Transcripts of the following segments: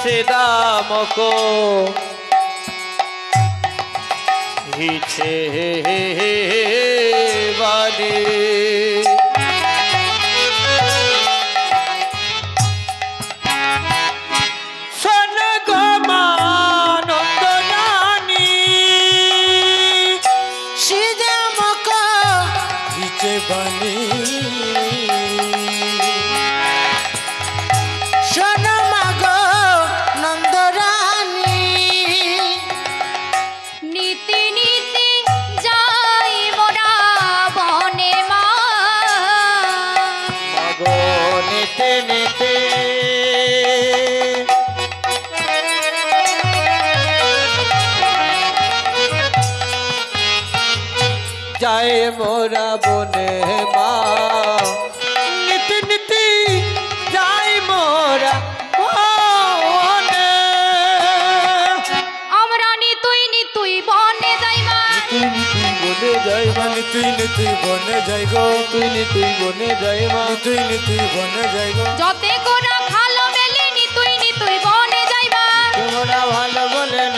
শ্রীদামকো হিছে বাণী। শোন গো মানন্দ যায় মোরা বনে মা। নীতি নীতি যাই মোরা বনে আমরা নিতুই নিতুই বনে যাইবা তুই তুই বনে যাই মা। তুই তুই বনে যাই গো। তুই তুই বনে যাই মা। তুই তুই বনে যাই গো। যতে কোরা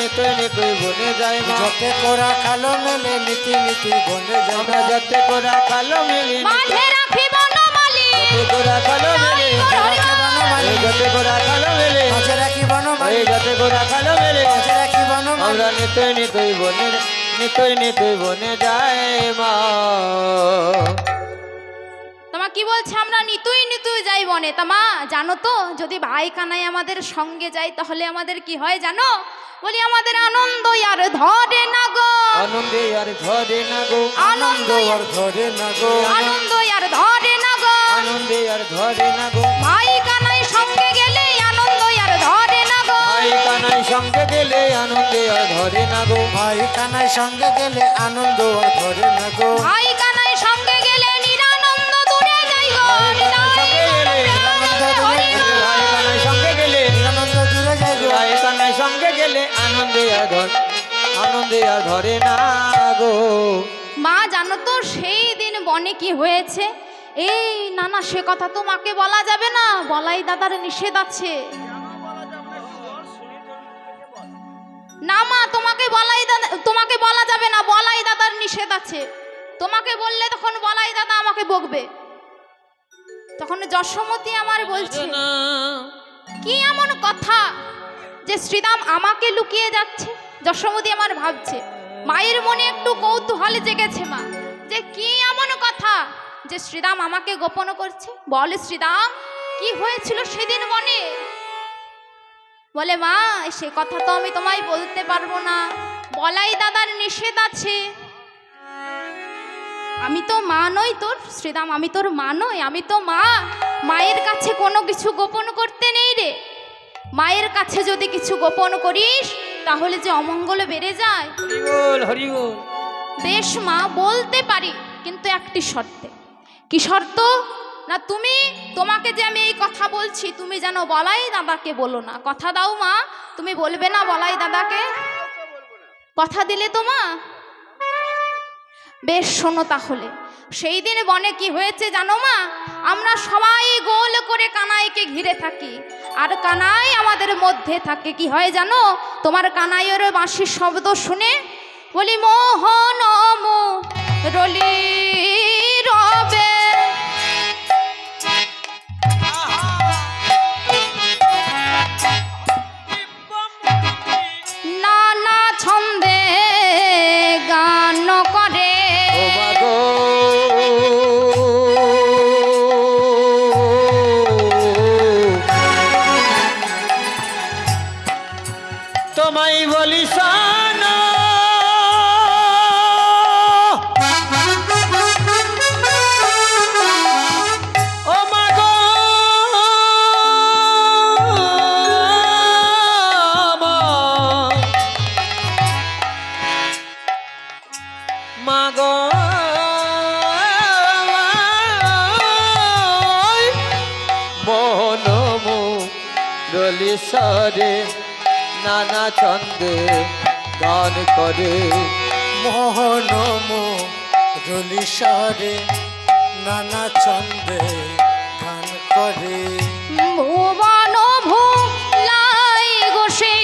বলে নিতুই নিতুই বনে যাই মা। যতে কোরা কালো মেলে নীতি নীতি বনে যাই আমরা যাতে করা কালো মিলি মাঝে রাখি বনমালী যাতে করা কালো মিলি এই যাতে কালো মিলি মাঝে রাখি বনমালী এই যাতে কালো মিলি মাঝে রাখি বনমালী আমরা নিতই নিতই বনে নিতই নিতই বনে যাই মা। তোমা কি বলছে আমরা? নিতুই নিতুই যাই বনে। তা মা জানো তো যদি ভাই কানাই আমাদের সঙ্গে যাই তাহলে আমাদের কি হয় জানো? বলি আমাদের আনন্দ আর ধরে না গো। আনন্দে আর ধরে না গো। আনন্দ আর ধরে না গো। আনন্দ আর ধরে না গো। আনন্দে আর ধরে না গো। ভাই কানাই সঙ্গে গেলে আনন্দ আর ধরে না গো। ভাই কানাই সঙ্গে গেলে আনন্দে আর ধরে না গো। ভাই কানাই সঙ্গে গেলে আনন্দ আর ধরে না গো। ভাই আনন্দে আর ধর আনন্দে আর ধরে না গো। মা জানো তো সেই দিন বনে কি হয়েছে? এই না না সে কথা তোমাকে বলা যাবে না? বলাই দাদার নিষেধ আছে। না মা তোমাকে বলাই দাদা তোমাকে বলা যাবে না বলাই দাদার নিষেধ আছে। তোমাকে বললে তখন বলাই দাদা আমাকে বকবে। তখন যশোমতী আমার বলছে কি এমন কথা? যে শ্রীরাম আমাকে লুকিয়ে যাচ্ছে, যশোমতী আমার ভাবছে, মায়ের মনে একটু কৌতূহল জেগেছে মা, যে কি এমন কথা? যে শ্রীরাম আমাকে গোপন করছে, বলে শ্রীরাম, কি হয়েছিল সেদিন মনে? বলে, মা, সে কথা তো আমি তোমায় বলতে পারব না, বলাই দাদার নিষেধ আছে। আমি তো মা নই তোর, শ্রীরাম, আমি তোর মা নই, আমি তো মা, মায়ের কাছে কোনো কিছু গোপন করতে নেই রে। মায়ের কাছে যদি কিছু গোপন করিস তাহলে যে অমঙ্গল বেড়ে যায়। বেশ মা বলতে পারি কিন্তু একটি শর্তে। কি শর্ত? না তুমি তোমাকে যে আমি এই কথা বলছি তুমি যেন বলাই দাদাকে বলো না। কথা দাও মা তুমি বলবে না বলাই দাদাকে? কথা দিলে তো মা। বেশ শোনো তাহলে সেই দিন বনে কি হয়েছে জানো মা? আমরা সবাই গোল করে কানাইকে ঘিরে থাকি। আর কানাই আমাদের মধ্যে থাকে, কি হয় জানো? তোমার কানাইয়ের বাঁশির শব্দ শুনে বলি, মোহন রলি নানা ছন্দে গান করে। মোহন মুরলি সরে নানা ছন্দে গান করে। ভুবন ভুলাই গোসে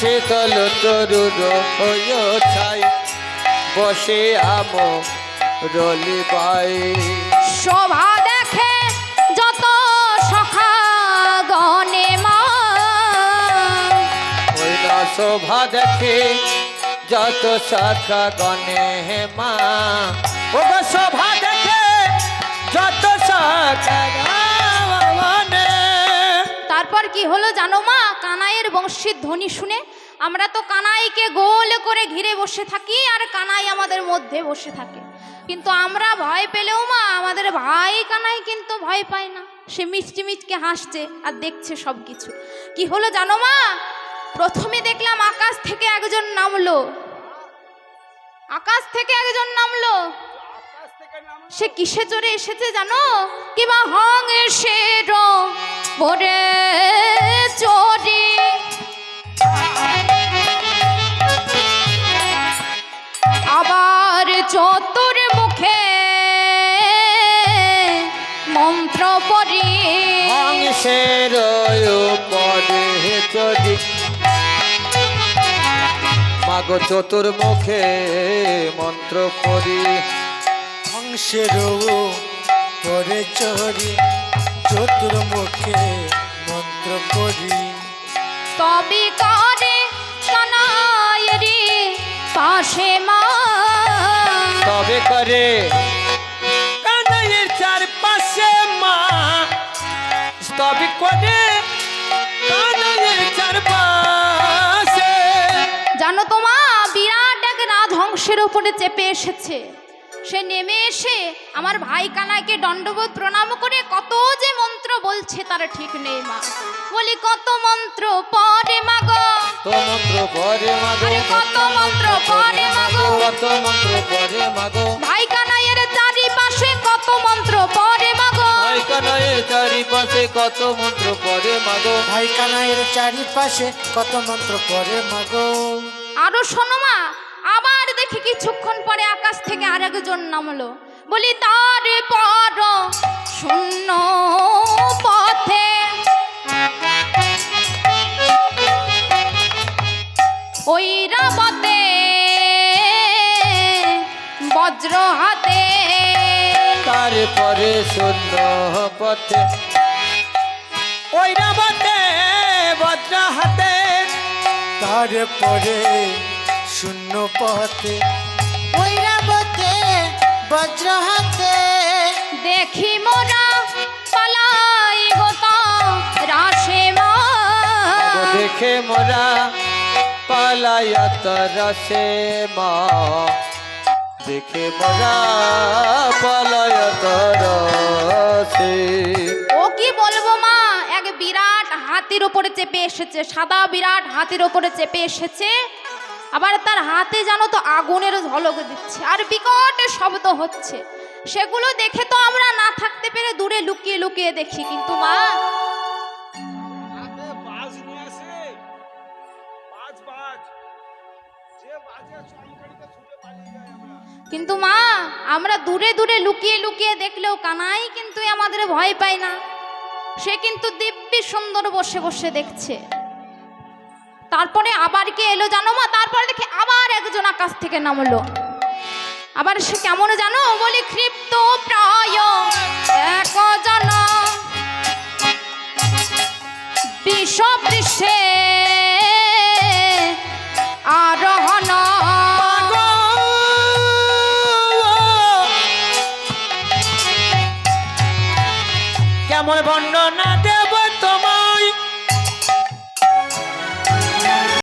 শীতল তরুর হইয় ছাই বসে আম রলি বাই। শোভা দেখে যত সখা গনে মা শোভা দেখে যত গণে হে মা শোভা দেখে যত তারপর কি হলো জানো মা? কানাইয়ের বংশীর ধ্বনি শুনে আমরা তো কানাইকে গোল করে ঘিরে বসে থাকি আর কানাই আমাদের মধ্যে বসে থাকে। কিন্তু আমরা ভয় পেলেও মা, আমাদের ভাই কানাই কিন্তু ভয় পায় না। সে মিষ্টি মিচকে হাসছে আর দেখছে সব কিছু কি হলো জানো মা? প্রথমে দেখলাম আকাশ থেকে একজন নামলো। আকাশ থেকে একজন নামলো। সে কিসে চড়ে এসেছে জানো? কিবা হং এসের পরে চড়ে। আবার চতুর মুখে মন্ত্র পড়ি। হংসের পরে চলি মাগো চতুর্মুখে মন্ত্র পড়ি। হংসের পরে চড়ি। চতুর্মুখে মন্ত্র পড়ি তবে করে কানাইরি পাশে মা। তবে করে। কানাইয়ের চারপাশে মা। তবে করে কানাইয়ের চারপাশে। জানো তো মা বিরাট এক রাজহংসের উপরে চেপে এসেছে। সে নেমে এসে আমার ভাই কানাইকে দণ্ডবোধ প্রণাম করে কত যে মন্ত্র বলছে তার ঠিক নেই মা। বলি কত মন্ত্র পরে মাগো তো মন্ত্র পরে মাগো কত মন্ত্র পরে মাগো কত মন্ত্র পরে মাগো ভাই কানাইয়ের চারিপাশে কত মন্ত্র পরে মাগো ভাই কানাইয়ের চারিপাশে কত মন্ত্র পরে মাগো ভাই কানাইয়ের চারিপাশে কত মন্ত্র পড়ে মাগো আরও শোনো মা দেখি কিছুক্ষণ পরে আকাশ থেকে আর একজন নামলো। বলি, তার পর শূন্য পথে। ওই রাবতে বজ্র হাতে। তারপরে শূন্য পথে। ওই রাবতে বজ্র হাতে। তারপরে শূন্য পথে ঐরাবতে বজ্র হাতে দেখি মোরা পালাই গত রাশে মা। দেখে মোরা পালায়াত রসে মা। দেখে মোরা পালায়াত রসে ও কি বলব মা এক বিরাট হাতির উপরে চেপে এসেছে সাদা বিরাট হাতির উপরে চেপে এসেছে। আবার তার হাতে জানো তো আগুনের ঝলক দিচ্ছে আর বিকট শব্দ হচ্ছে। সেগুলো দেখে তো আমরা না থাকতে পেরে দূরে লুকিয়ে লুকিয়ে দেখি কিন্তু মা। কিন্তু মা আমরা দূরে দূরে লুকিয়ে লুকিয়ে দেখলেও কানাই কিন্তু আমাদের ভয় পায় না। সে কিন্তু দিব্যি সুন্দর বসে বসে দেখছে। তারপরে আবার কে এলো জানো মা? তারপরে দেখে আবার একজন আকাশ থেকে নামলো। আবার সে কেমন জানো? বলি, ক্ষিপ্ত প্রায় এক জন বিষ